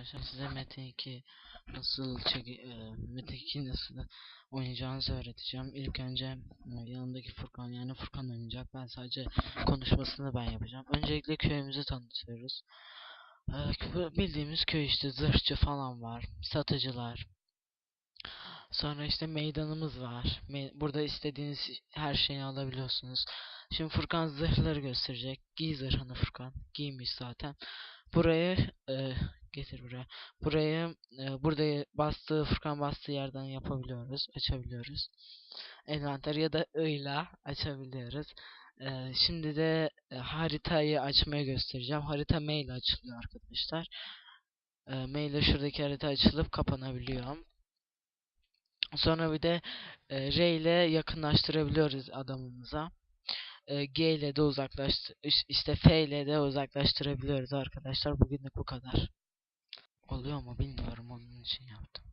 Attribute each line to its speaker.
Speaker 1: arkadaşlar size Metin 2 nasıl çek e, Metin 2 nasıl oynayacağınızı öğreteceğim. İlk önce e, yanındaki Furkan yani Furkan oynayacak. Ben sadece konuşmasını ben yapacağım. Öncelikle köyümüzü tanıtıyoruz. E, bildiğimiz köy işte zırhçı falan var. Satıcılar. Sonra işte meydanımız var. Me- Burada istediğiniz her şeyi alabiliyorsunuz. Şimdi Furkan zırhları gösterecek. Giy zırhını Furkan. Giymiş zaten. Burayı e, getir buraya. Burayı e, burada bastığı Furkan bastığı yerden yapabiliyoruz, açabiliyoruz. Envanter ya da ıyla açabiliyoruz. E, şimdi de e, haritayı açmaya göstereceğim. Harita mail açılıyor arkadaşlar. E, mail ile şuradaki harita açılıp kapanabiliyor. Sonra bir de e, R ile yakınlaştırabiliyoruz adamımıza. E, G ile de uzaklaştır iş- işte F ile de uzaklaştırabiliyoruz arkadaşlar. Bugünlük bu kadar oluyor mu bilmiyorum onun için yaptım.